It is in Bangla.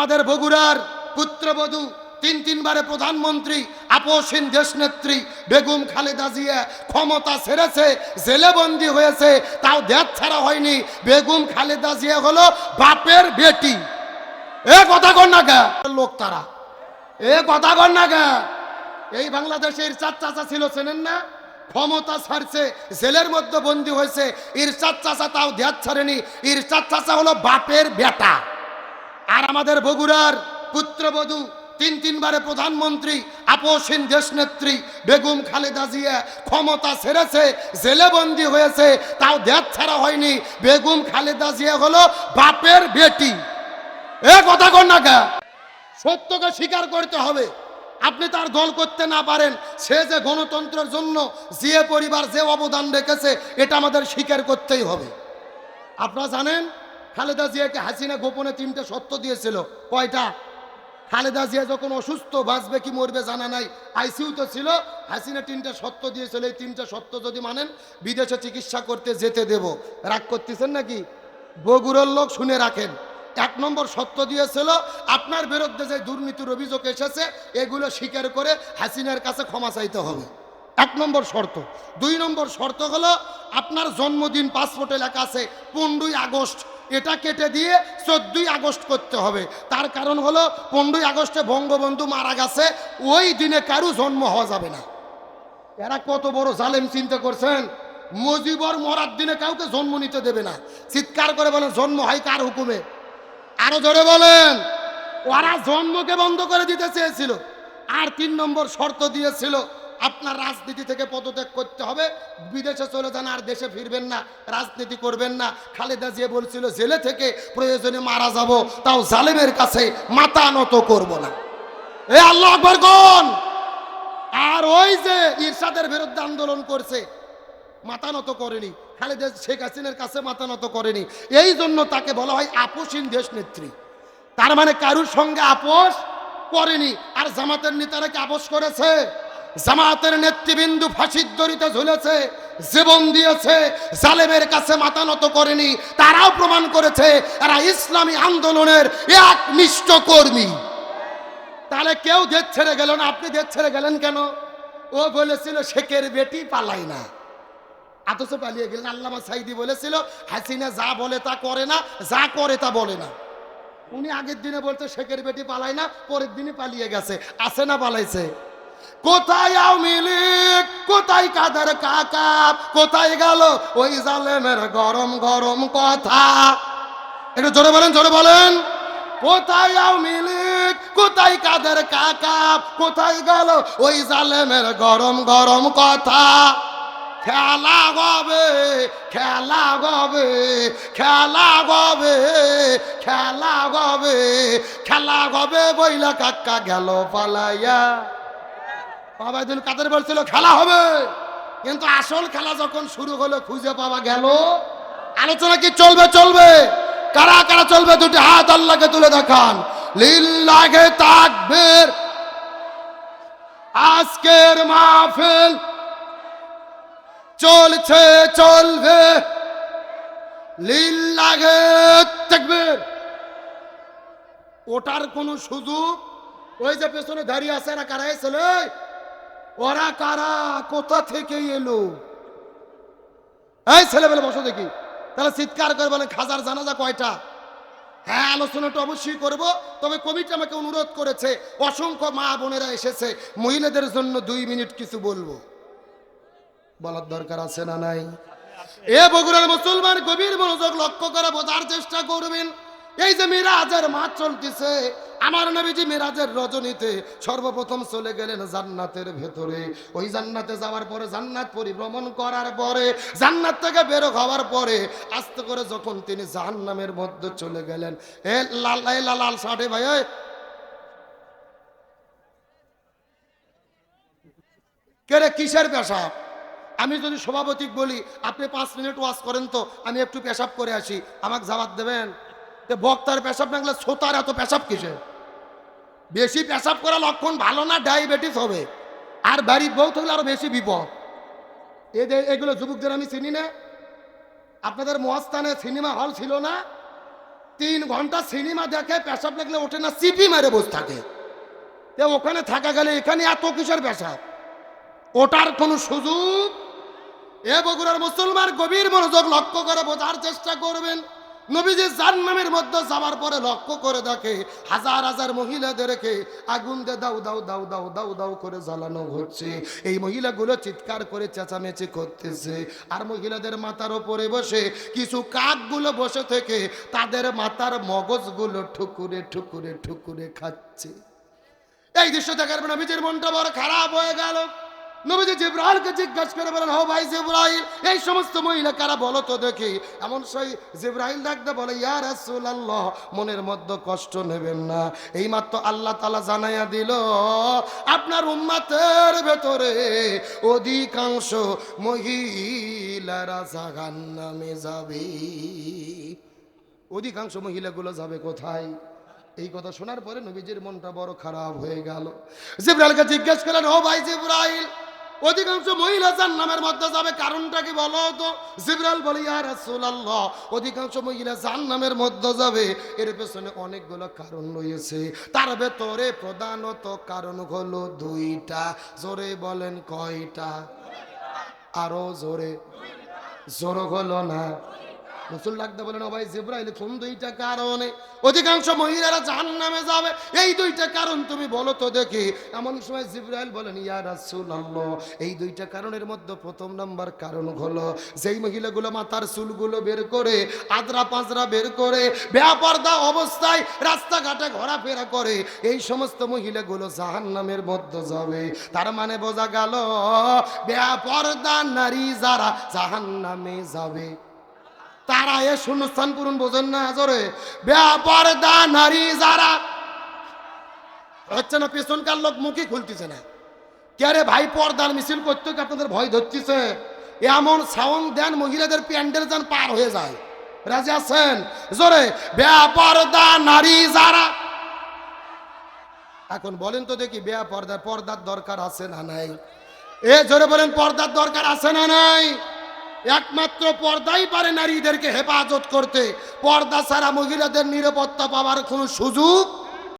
আমাদের বগুড়ার পুত্রবধূ, তিন তিনবারে প্রধানমন্ত্রী আপোষহীন দেশনেত্রী বেগম খালেদা জিয়া ক্ষমতা জেলে বন্দি হয়েছে, তাও দেশ ছাড়া হয়নি। বেগম খালেদা জিয়া হলো বাপের বেটি। এ কথা কর না গা লোক তারা। এ কথা কর না গা এই বাংলাদেশের চার চাচা ছিল, চেনেন না? ক্ষমতা ছাড়ছে, জেলের মধ্যে বন্দী হয়েছে। ইরশাদ চাচা তাও দেশ ছাড়েনি। ইরশাদ চাচা হলো বাপের বেটা। আর আমাদের বগুড়ার পুত্রবধূ, তিন তিনবারে প্রধানমন্ত্রী আপোষহীন দেশনেত্রী বেগম খালেদা জিয়া ক্ষমতা ছেড়েছে জেলে বন্দি হয়েছে, তাও দেশ ছাড়া হয়নি। বেগম খালেদা জিয়া হলো বাপের বেটি। এ কথা কর না কা? সত্যকে স্বীকার করতে হবে। আপনি তার দল করতে না পারেন, সে যে গণতন্ত্রের জন্য যে পরিবার, যে অবদান রেখেছে, এটা আমাদের স্বীকার করতেই হবে। আপনারা জানেন খালেদা জিয়াকে হাসিনা গোপনে তিনটে সত্য দিয়েছিল। কয়টা? খালেদা জিয়া যখন অসুস্থ, বাঁচবে কি মরবে জানা নাই। আইসিউ আইসিইউতে ছিল, হাসিনা তিনটে সত্য দিয়েছিল। এই তিনটে সত্য যদি মানেন, বিদেশে চিকিৎসা করতে যেতে দেব। রাগ করতেছেন নাকি? বগুড়ার লোক শুনে রাখেন। এক নম্বর সত্য দিয়েছিল, আপনার বিরুদ্ধে যে দুর্নীতির অভিযোগ এসেছে, এগুলো স্বীকার করে হাসিনার কাছে ক্ষমা চাইতে হবে। এক নম্বর শর্ত। দুই নম্বর শর্ত হলো, আপনার জন্মদিন পাসপোর্টে লেখা আছে, পনেরোই আগস্ট। এটা কেটে দিয়ে চোদ্দই আগস্ট করতে হবে। তার কারণ হলো, পনেরোই আগস্টে বঙ্গবন্ধু মারা গেছে, ওই দিনে কারু জন্ম হওয়া যাবে না। এরা কত বড় জালেম চিন্তা করছেন? মজিবর মরার দিনে কাউকে জন্ম নিতে দেবে না। চিৎকার করে বলেন, জন্ম হয় কার হুকুমে? আরও জোরে বলেন, ওরা জন্মকে বন্ধ করে দিতে চেয়েছিল, আর তিন নম্বর শর্ত দিয়েছিল আপনার রাজনীতি থেকে পদত্যাগ করতে হবে। বিদেশে চলে যান, আর দেশে ফিরবেন না। রাজনীতি করবেন না। খালেদা জিয়া বলছিল, জেলে থেকে প্রয়োজনে মারা যাব, তাও জালেমের কাছে মাথা নত করব না। এ আল্লাহ আকবর, কোন? আর ওই যে ইরশাদের বিরুদ্ধে আন্দোলন করছে, মাথা নত করেনি। খালেদা শেখ হাসিনার কাছে মাথা নত করেনি। এই জন্য তাকে বলা হয় আপোষহীন দেশ নেত্রী। তার মানে কারুর সঙ্গে আপোষ করেনি, আর জামাতের নেতারা কি আপোষ করেছে? জামাতের নেতৃবৃন্দু ফাঁসির দড়িতে ঝুলেছে, জীবন দিয়েছে, জালেমের কাছে মাথা নত করেনি, তারাও প্রমাণ করেছে, এরা ইসলামী আন্দোলনের এক নিষ্ঠ কর্মী। তাহলে কেউ দেশ ছেড়ে গেল না? আপনি দেশ ছেড়ে গেলেন কেন? ও বলেছিল, শেখের বেটি পালাই না। অথচ পালিয়ে গেলেন। আল্লামা সাইদি বলেছিল, হাসিনা যা বলে তা করে না, যা করে তা বলে না। উনি আগের দিনে বলতে শেখের বেটি পালায় না, পরের দিনই পালিয়ে গেছে। আছে না পালাইছে? কোথায় আওয়ামী লীগ? কোথায় কাদের কাকা? কোথায় গেল ওই জালেমের গরম গরম কথা? একটু জোরে বলেন জোরে বলেন। কোথায় আওয়ামী লীগ? কোথায় কাদের কাকা? কোথায় গেল ওই জালেমের গরম গরম কথা? খেলা গবে খেলা গবে খেলা গবে খেলা গবে খেলা গবে বইলা কাকা গেল পালাইয়া? বাবা দিন কাদের বলছিল খেলা হবে। কিন্তু আসল খেলা যখন শুরু হলো, খুঁজে পাওয়া গেল, আলোচনা কি চলবে চলবে? কারা কারা চলবে? দুটি হাত আল্লাহকে তুলে দেখান। লিল্লাহে তাকবীর। আজকের মাহফিল চলছে, চলবে। লিল্লাহে তাকবীর। ওটার কোনো সুযোগ? ওই যে পেছনে দাঁড়িয়ে আছে না কারাই এই? ওরা কারা? কোথা থেকে এলো? এই ছেলেবেলে বসো দেখি। তাহলে চিৎকার করে বলেন, খাজার জানাজা কয়টা? হ্যাঁ আলোচনাটা অবশ্যই করব। তবে কমিটি আমাকে অনুরোধ করেছে, অসংখ্য মা বোনেরা এসেছে, মহিলাদের জন্য দুই মিনিট কিছু বলব। বলার দরকার আছে না নাই? এ বগুড়ার মুসলমান গভীর মনোযোগ লক্ষ্য করে বোঝার চেষ্টা করবেন। এই যে মিরাজের মাঠ চলতেছে, আমার নবীজি মিরাজের রজনীতে সর্বপ্রথম চলে গেলেন জান্নাতের ভেতরে। ওই জান্নাতে যাওয়ার পরে, জান্নাত পরিভ্রমণ করার পরে, জান্নাত থেকে বেরো হওয়ার পরে, আস্তে করে যখন তিনি জাহান্নামের মধ্যে চলে গেলেন, এ লাল এ লাল ষাটে ভাই ওই। কে রে, কিসের পেশাব আমি যদি সভাপতি বলি, আপনি পাঁচ মিনিট ওয়াজ করেন তো, আমি একটু পেশাব করে আসি, আমাকে জবাব দেবেন? বক্তার পেশাব না গেলে শ্রোতার এত পেশাব কিসে বেশি পেশাব করা লক্ষণ ভালো না, ডায়াবেটিস হবে। আর বাড়ির বউ থাকলে আরও বেশি বিপদ। এদের এগুলো যুবকদের আমি চিনি না। আপনাদের মহাস্থানে সিনেমা হল ছিল না। তিন ঘণ্টা সিনেমা দেখে পেশাব লাগলে ওঠে না সিপি মারে বসে থাকে। তে ওখানে থাকা গেলে এখানে এত কিসের পেশাব? ওটার কোনো সুযোগ? এ বগুড়ার মুসলমান গভীর মনোযোগ লক্ষ্য করে বোঝার চেষ্টা করবেন। নবীজি জাহান্নামের মধ্যে যাওয়ার পরে লক্ষ্য করে দেখে হাজার হাজার মহিলাদেরকে আগুন দিয়ে দাও দাও দাও দাও দাও দাও করে জ্বালানো হচ্ছে। এই মহিলাগুলো চিৎকার করে চেঁচামেচি করতেছে। আর মহিলাদের মাথার ওপরে বসে কিছু কাকগুলো বসে থেকে তাদের মাথার মগজগুলো ঠুকুরে ঠুকুরে ঠুকুরে খাচ্ছে। এই দৃশ্য দেখার পর নবীজির মনটা বড় খারাপ হয়ে গেল। নবীজি জিব্রাইলকে জিজ্ঞাসা করে বলেন, হো ভাই জিব্রাইল, এই সমস্ত মহিলা কারা বলো তো দেখি? এমন সেই জিব্রাইল ডাকতে বলে, ইয়া রাসূলুল্লাহ, মনের মধ্যে কষ্ট নেবেন না। এই মাত্র আল্লাহ তাআলা জানাইয়া দিল, আপনার উম্মতের ভেতরে অধিকাংশ মহিলারা জাহান্নামে যাবে। অধিকাংশ মহিলাগুলো যাবে কোথায়? এই কথা শোনার পরে নবীজির মনটা বড় খারাপ হয়ে গেল। জিব্রাইলকে জিজ্ঞেস করলেন ও ভাই জিব্রাইল অধিকাংশ মহিলা জান্নামের মধ্যে যাবে, কারণটা কি বলো তো? জিবরাল বলি, ইয়া রাসূলুল্লাহ, অধিকাংশ মহিলা জান্নামের মধ্যে যাবে, এর পেছনে অনেকগুলো কারণ রয়েছে। তার ভেতরে প্রধানত কারণ হলো দুইটা। জোরে বলেন কয়টা? আরও জোরে। জোর হলো না। রসুল ডাকতে বলেন ভাই জিব্রাইল, কোন দুইটা কারণে অধিকাংশ মহিলারা জাহান নামে যাবে? এই দুইটা কারণ তুমি বলো তো দেখি। এমন সময় জিব্রাইল বলেন, ইয়া রাসূলুল্লাহ, এই দুইটা কারণের মধ্যে প্রথম নাম্বার কারণ হলো, যেই মহিলাগুলো মাথার চুলগুলো বের করে, আদরা পাঁজরা বের করে বেপর্দা অবস্থায় রাস্তাঘাটে ঘোরাফেরা করে, এই সমস্ত মহিলাগুলো জাহান নামের মধ্যে যাবে। তার মানে বোঝা গেল বেপর্দা নারী যারা জাহান নামে যাবে। তারা এ শূন্যস্থান পূরণ বোঝেন না, জোরে। ব্যাপারদা নারী যারা হচ্ছে না, পেছনকার লোক মুখই খুলতেছে না। কে ভাই পর্দার মিছিল করতে আপনাদের ভয় ধরতেছে? এমন সাউন্ড দেন, মহিলাদের প্যান্ডেল যেন পার হয়ে যায়। রাজি আছেন? জোরে। ব্যাপারদা নারী যারা এখন বলেন তো দেখি বেয়া পর্দা পর্দার দরকার আছে না নাই? এ জোরে বলেন, পর্দার দরকার আছে না নাই? একমাত্র পর্দাই পারে নারীদেরকে হেফাজত করতে। পর্দা ছাড়া মহিলাদের নিরাপত্তা পাওয়ার কোনো সুযোগ